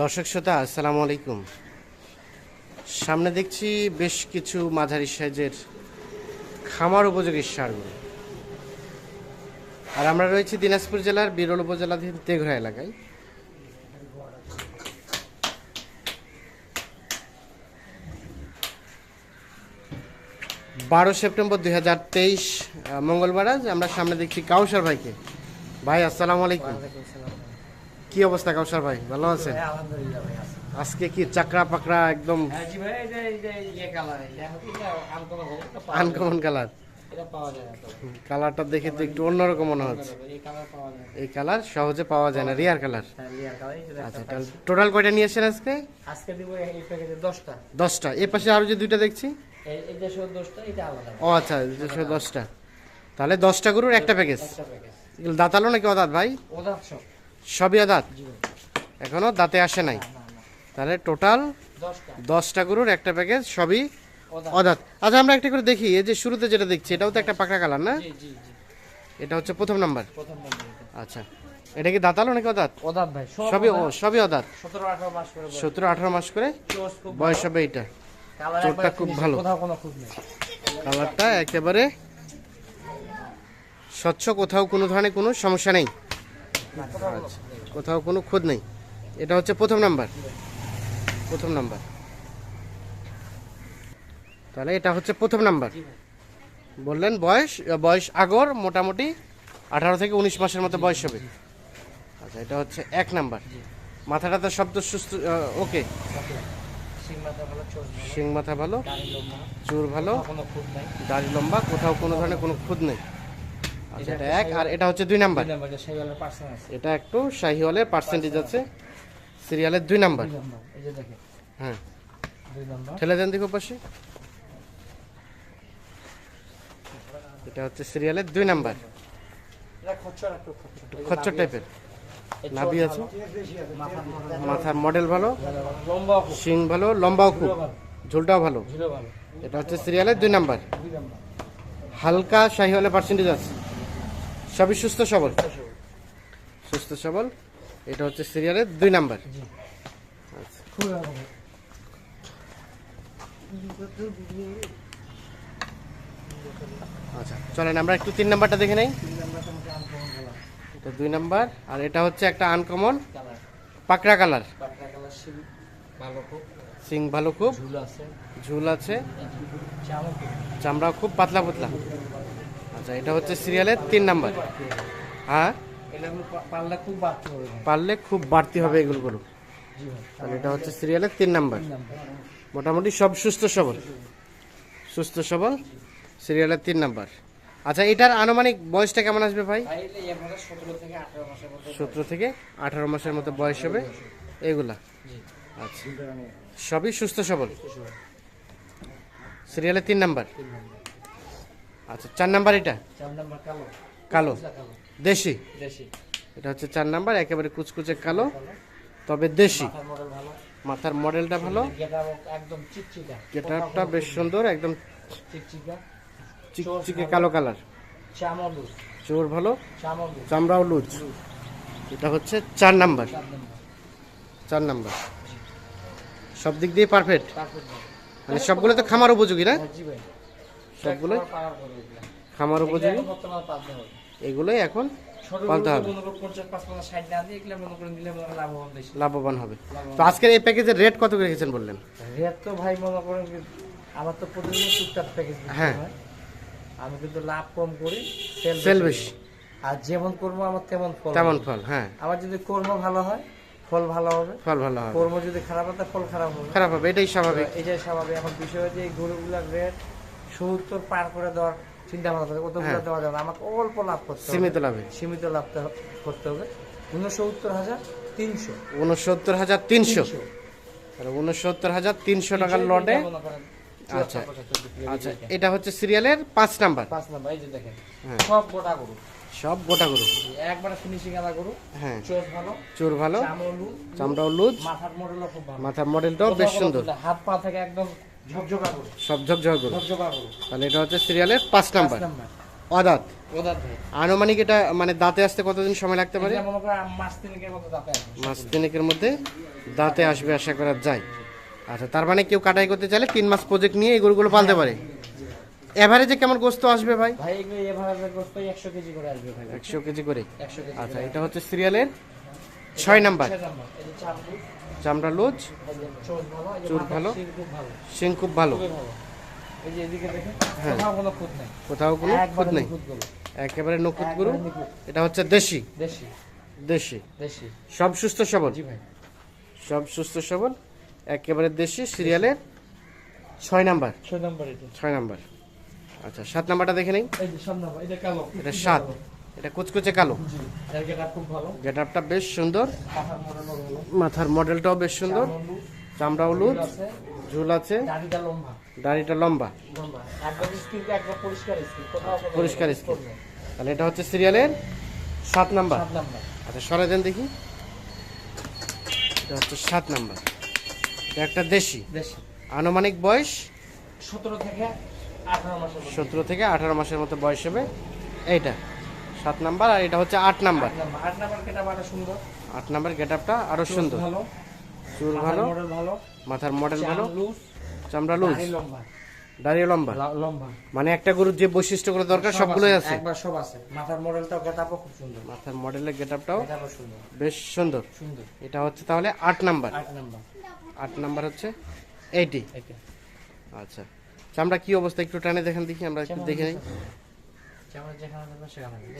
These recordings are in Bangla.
দর্শক শ্রোতা আসসালামু আলাইকুম। সামনে দেখছি বেশ কিছু মাঝারি সাইজের খামার উপযোগী সারগুলো। আর আমরা রয়েছি দিনাজপুর জেলার বিরল উপজেলাধীন তেঘরা এলাকায়। বারো সেপ্টেম্বর দুই হাজার তেইশ মঙ্গলবার আজ আমরা সামনে দেখছি কাউসার ভাইকে। ভাই আসসালামু আলাইকুম। কি অবস্থা কাউসার ভাই? ভালো আছেন? আছে। আজকে কি চাকরা পাকড়া একদম এটা এটা এটা এটা আনকমন এটা কালার এটা কালারটা দেখে তো একটু অন্যরকম মনে হচ্ছে। এই কালার সহজে পাওয়া যায় না রিয়ার কালার হ্যাঁ এটা আচ্ছা টোটাল কয়টা নিয়েছেন আজকে? আজকে দিব এই প্যাকেজে 10টা দশটা। এ পাশে আরও যে দুইটা দেখছি? 10টা এটা আলাদা। ও আচ্ছা দুশো দশটা। তাহলে দশটা গরুর একটা প্যাকেজ দাঁতালো নাকি অদাঁত ভাই? সব। সবই অদাঁত জি ভাই এখনও দাঁতে আসে নাই। তাহলে টোটাল দশটা গরুর একটা প্যাকেজ সবই অদাঁত। আচ্ছা আমরা একটা করে দেখি এই যে শুরুতে যেটা দেখছি এটাও তো একটা পাকড়া কালার না? এটা হচ্ছে প্রথম নাম্বার এটা। আচ্ছা এটা কি দাঁতালো নাকি অদাঁত? ওদাত ভাই সবই সবই অদাঁত। 17 18 মাস করে সতেরো আঠারো মাস করে বয়স হবে এইটা কালার চোরটা খুব ভালো। কালারটা একেবারে স্বচ্ছ কোথাও কোনো ধরনের কোনো সমস্যা নেই। না কোথাও কোনো। খোঁজ নেই। এটা হচ্ছে প্রথম নাম্বার। প্রথম নাম্বার। তাহলে এটা হচ্ছে প্রথম নাম্বার। বললেন, বয়স বয়স আগর, মোটামুটি আঠারো থেকে উনিশ মাসের মতো বয়স হবে। আচ্ছা এটা হচ্ছে এক নাম্বার। মাথাটা তো শব্দ সুস্থ ওকে। শিং মাথা ভালো, চুর ভালো দাড়ি লম্বা, কোথাও কোনো ধরনের কোনো খুঁত নেই। আচ্ছা এটা এক আর এটা হচ্ছে দুই নাম্বার। এটা একটু শাহিওয়ালের পার্সেন্টেজ আছে। সিরিয়ালের দুই নাম্বার। দুই নাম্বার এই যে দেখেন। হ্যাঁ। ঠেলে দেন দেখো পাশে। এটা হচ্ছে সিরিয়ালের দুই নাম্বার। এটা খচ্চর টাইপের নাভি আছে। মাথার মডেল ভালো। শিং ভালো লম্বাও খুব। ঝোলটাও ভালো। এটা হচ্ছে সিরিয়ালের দুই নাম্বার। দুই নাম্বার। হালকা শাহিওয়ালের পার্সেন্টেজ আছে। সবই সুস্থ সবল? সুস্থ সবল। এটা হচ্ছে সিরিয়ালের দুই নাম্বার। আচ্ছা। আচ্ছা চলেন আমরা একটু তিন নাম্বারটা দেখে নেই। এটা দুই নাম্বার আর এটা হচ্ছে একটা আনকমন পাকড়া কালার সিং ভালো খুব। সিং ভালো খুব। ঝুল আছে। চামড়া খুব। পাতলা পাতলা আচ্ছা এটা হচ্ছে সিরিয়ালের তিন নাম্বার। হ্যাঁ? পারলে খুব বাড়তি হবে এগুলো গরু তাহলে এটা হচ্ছে সিরিয়ালের তিন নাম্বার। মোটামুটি সব সুস্থ সবল। সুস্থ সবল সিরিয়ালের তিন নাম্বার। আচ্ছা এটার আনুমানিক বয়সটা কেমন আসবে ভাই? সতেরো থেকে আঠারো মাসের মতো বয়স হবে এগুলা। আচ্ছা সবই সুস্থ সবল। সিরিয়ালের তিন নাম্বার। আচ্ছা চার নাম্বার এটা? চার নাম্বার কালো। কালো। দেশি? দেশি। এটা হচ্ছে চার নাম্বার একেবারে কুচকুচে কালো। তবে দেশি। মাথার মডেলটা ভালো। গেটা গেটআপটা বেশ সুন্দর একদম চিকচিকা। কালো কালার। চোর ভালো। চামড়াও লুজ। এটা হচ্ছে চার নাম্বার। চার নাম্বার। সব দিক দিয়ে পারফেক্ট পারফেক্ট মানে সবগুলো তো খামার উপযোগী না? জি ভাই। সবগুলো খামার উপযোগী? এগুলোই এখন পালতে হবে। লাভবান হবে। তো আজকের এই প্যাকেজের রেট কত রেখেছেন বললেন? রেট তো ভাই মনে করেন আমার তো প্রতিদিন টুকটাক প্যাকেজ হ্যাঁ। আমি কিন্তু লাভ কম করি সেল সেল বেশি। আর যেমন করব আমার তেমন ফল তেমন ফল হ্যাঁ। আমার যদি কর্ম ভালো হয় ফল ভালো হবে। ফল ভালো হবে। কর্ম যদি খারাপ হয় ফল খারাপ হবে। খারাপ হবে এটাই স্বাভাবিক। এটাই স্বাভাবিক। এখন বিষয় হচ্ছে এই গরুগুলার রেট সত্তর পার করে দেওয়ার চিন্তা ভাবনা থাকে। অতগুলো হ্যাঁ। দেওয়া যাবে আমাকে অল্প লাভ করতে সীমিত লাভে। সীমিত লাভ করতে হবে। উনসত্তর হাজার তিনশো। উনসত্তর হাজার তিনশো। তাহলে উনসত্তর হাজার তিনশো টাকার লটে। আচ্ছা। আচ্ছা এটা হচ্ছে সিরিয়ালের পাঁচ নাম্বার। পাঁচ নাম্বার এই যে দেখেন। হ্যাঁ। সব গোটা গরু। সব গোটা গরু। একবারে ফিনিশিং আলা গরু। হ্যাঁ। চোখ ভালো। চোর ভালো। চামড়ু চামড়াও লুজ। মাথার মডেলও খুব ভালো। মাথার মডেলটাও বেশ সুন্দর। হাত পা থেকে একদম ঝকঝকা গরু সব ঝকঝক গরু ঝকঝকা গরু তাহলে এটা হচ্ছে সিরিয়ালের পাঁচ নাম্বার। অদাঁত আনুমানিক এটা মানে দাঁতে আসতে কতদিন সময় লাগতে পারে? মাস তিনেকের মতো দাঁতে আসবে। মাস তিনেকের মধ্যে দাঁতে আসবে আশা করা যায়। আচ্ছা তার মানে কেউ কাটাই করতে চাইলে তিন মাস প্রজেক্ট নিয়ে এই গরুগুলো পালতে পারে। এভারেজে কেমন গোস্ত আসবে ভাই? ভাই এগুলো গোস্ত একশো কেজি করে আসবে ভাই। একশো কেজি করে। আচ্ছা এটা হচ্ছে সিরিয়ালের ছয় নাম্বার। নাম্বার। চামড়ি লোজ চোখ ভালো শিং খুব ভালো। হ্যাঁ। কোথাও কোনো খুঁত নেই। একবারে নকুত গরু। এটা হচ্ছে দেশি। দেশি। সব সুস্থ সবল। সব সুস্থ সবল। একেবারে দেশি। সিরিয়ালের ছয় নাম্বার। ছয় নাম্বার ছয় নাম্বার। আচ্ছা সাত নাম্বারটা দেখে নেই। এটা সাত। এটা কুচকুচে কালো। গেটা আপটা বেশ সুন্দর। মাথার মডেলটাও বেশ সুন্দর। চামড়া আছে। ঝুল আছে। দাড়িটা লম্বা। পরিষ্কার স্কিন। তাহলে এটা হচ্ছে সিরিয়ালের সাত নাম্বার। আচ্ছা সরে দেন দেখি। এটা হচ্ছে সাত নাম্বার। এটা একটা দেশি। দেশি। আনুমানিক বয়স? সতেরো থেকে সতেরো থেকে আঠারো মাসের মতো বয়স হবে। এইটা। সাত নাম্বার আর এটা হচ্ছে আট নাম্বার। আট নাম্বার। আট নাম্বার সুন্দর। আট নাম্বার গেট আপটা আরও সুন্দর। ভালো। চুল ভালো। মডেল ভালো। মাথার মডেল ভালো। চামড়া লুজ দাড়ি লম্বা। লম্বা। মানে একটা গরুর যে বৈশিষ্ট্যগুলো দরকার সব সবগুলোই আছে। একবার সব আছে। মাথার মডেলটাও গেটাপও খুব সুন্দর। মাথার মডেলের গেট আপটাও সুন্দর। বেশ সুন্দর। সুন্দর। এটা হচ্ছে তাহলে আট নাম্বার। আট নাম্বার। নাম্বার হচ্ছে এইটি। এটা আচ্ছা। চামড়া কি অবস্থা একটু টানে দেখেন দেখি আমরা একটু দেখে নিই।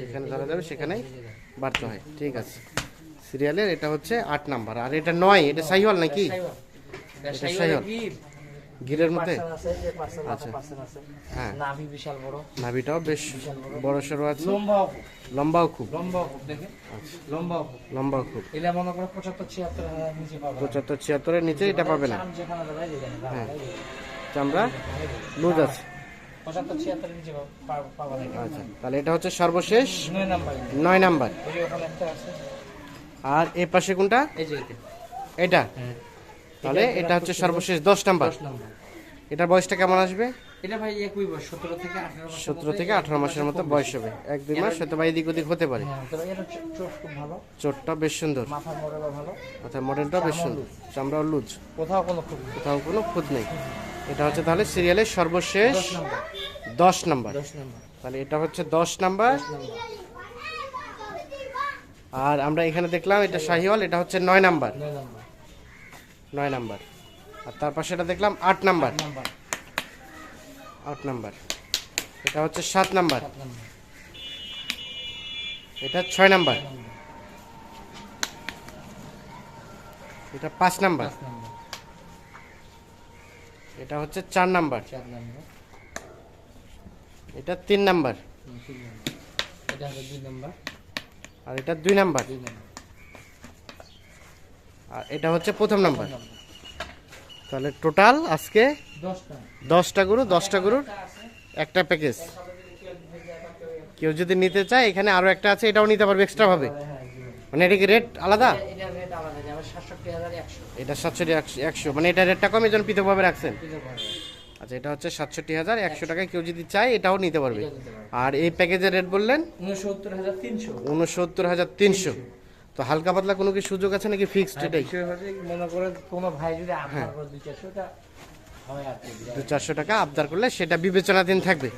যেখানে। ধরা যাবে সেখানেই বাড়তে হয় ঠিক আছে। সিরিয়ালের এটা হচ্ছে আট নাম্বার। আর এটা নয় এটা সাইহল নাকি? সাইওয়াল। এটা সাইওয়াল। মধ্যে? আচ্ছা। হ্যাঁ। নাভি বিশাল বড়। নাভিটাও বেশ বড়। সড়ো আছে। লম্বাও খুব, লম্বাও খুব। লম্বাও খুব দেখে। আচ্ছা। লম্বাও খুব। লম্বাও খুব। এটা মনে করো পঁচাত্তর ছিয়াত্তর নিচে পাবে। পঁচাত্তর ছিয়াত্তরের নিচে এটা পাবে না। দেখেন, হ্যাঁ। চামড়া এই লুজ আছে। আচ্ছা তাহলে এটা হচ্ছে সর্বশেষ নয় নাম্বার। আর এ পাশে কোনটা? এই এটা। এটা? হ্যাঁ। তাহলে এটা হচ্ছে সর্বশেষ দশ নাম্বার। এটার বয়সটা কেমন আসবে? এটা ভাই একই বয়স সতেরো থেকে আঠারো মাসের সতেরো থেকে আঠারো মাসের মতো বয়স হবে। এক দুই মাস হয়তো বা এদিক ওদিক হতে পারে। হ্যাঁ চোটটা বেশ সুন্দর। অর্থাৎ মডেলটাও বেশ সুন্দর। চামড়াও লুজ। কোথাও কোনো কোথাও কোনো খুঁত নেই। এটা হচ্ছে তাহলে সিরিয়ালের সর্বশেষ দশ নাম্বার। তাহলে এটা হচ্ছে দশ নাম্বার। আর আমরা এখানে দেখলাম এটা শাহিওয়াল এটা হচ্ছে নয় নাম্বার। নয় নাম্বার। আর তার পাশে এটা দেখলাম আট নাম্বার। আট নাম্বার। এটা হচ্ছে সাত নাম্বার। এটা ছয় নাম্বার। এটা পাঁচ নাম্বার। এটা হচ্ছে চার নাম্বার। চার নাম্বার। এটা তিন নাম্বার। এটা দুই নাম্বার। আর এটা দুই নাম্বার। আর এটা হচ্ছে প্রথম নাম্বার। তাহলে টোটাল আজকে দশটা। গরু দশটা গরুর একটা প্যাকেজ। কেউ যদি নিতে চায় এখানে আরও একটা আছে এটাও নিতে পারবে এক্সট্রা ভাবে। হ্যাঁ, মানে এটা কি রেট আলাদা? আলাদা যাবে সাতষট্টি হাজার একশো। এটা সাতষট্টি একশো মানে এটা রেটটা কম এই জন্য পৃথকভাবে রাখছেন? আচ্ছা এটা হচ্ছে সাতষট্টি হাজার একশো টাকায় কেউ যদি চায় এটাও নিতে পারবে। আর এই প্যাকেজের রেট বললেন? উনসত্তর হাজার তিনশো। উনসত্তর হাজার তিনশো। তো হালকা পাতলা কোনো কি সুযোগ আছে নাকি ফিক্সড এটাই? মনে করে কোনো ভাই যদি দুই চারশো হয় কি। দু চারশো টাকা আবদার করলে সেটা বিবেচনাধীন থাকবে।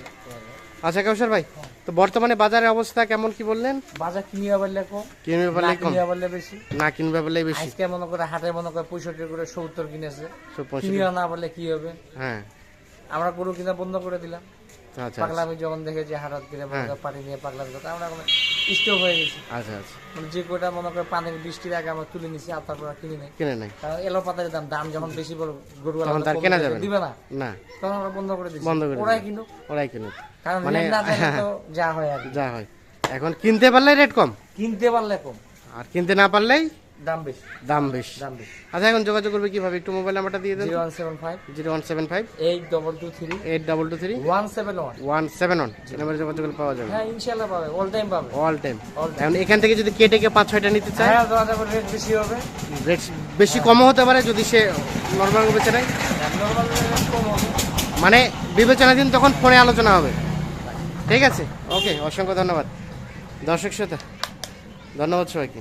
আচ্ছা কৌশল ভাই তো বর্তমানে বাজারের অবস্থা কেমন কি বললেন? বাজার কিনিয়া বললে কম কিনবে পারলে কম। কিনিয়া বললে বেশি। না কিনবে পারলে বেশি। আজকে মনে করে হাটে মনে করে পঁয়ষট্টি করে সত্তর কিনেছে। কিনিয়া না বললে কি হবে? হ্যাঁ। আমরা গরু কিনা বন্ধ করে দিলাম। আচ্ছা পাগলামি যখন দেখে যে হাটাত কিনে মনে পাড়ি করে পানি নিয়ে পাগলামি করে আমরা স্টোভ হয়ে গেছে। আচ্ছা আচ্ছা। মানে যে কটা মনে করে পানির বৃষ্টির আগে আমরা তুলে নিছি আর তারপর কিনে নাই। কিনে নাই। কারণ এলো পাতার দাম দাম যখন বেশি বড় গরু তখন তার কেনা যাবে। দিবে না। না। তখন আমরা বন্ধ করে দিছি। বন্ধ করে ওরাই কিনো ওরাই কিনো কারণ মানে- না তো যা হয় আর যা হয়। এখন কিনতে পারলে রেট কম? কিনতে পারলে কম। আর কিনতে না পারলেই দাম বেশি। দাম বেশি। দাম বেশি। আচ্ছা এখন যোগাযোগ করবে কীভাবে? একটু মোবাইল নাম্বারটা দিয়ে দেন zero one seven five. Zero one seven five. Eight double two three. Eight double two three. One seven one. One seven one. নাম্বারে যোগাযোগ পাওয়া যাবে। হ্যাঁ ইনশাল্লাহ পাবে। অল টাইম পাবে। অল টাইম এখন এখান থেকে যদি কেটে কে পাঁচ ছয়টা নিতে চায়? হ্যাঁ রেট বেশি হবে। রেট বেশি কমও হতে পারে যদি সে নর্মাল বেচে নেয় নর্মাল কম হবে। মানে বিবেচনাধীন তখন ফোনে আলোচনা হবে। ঠিক আছে? ওকে অসংখ্য ধন্যবাদ। দর্শক শ্রোতা ধন্যবাদ সবাইকে।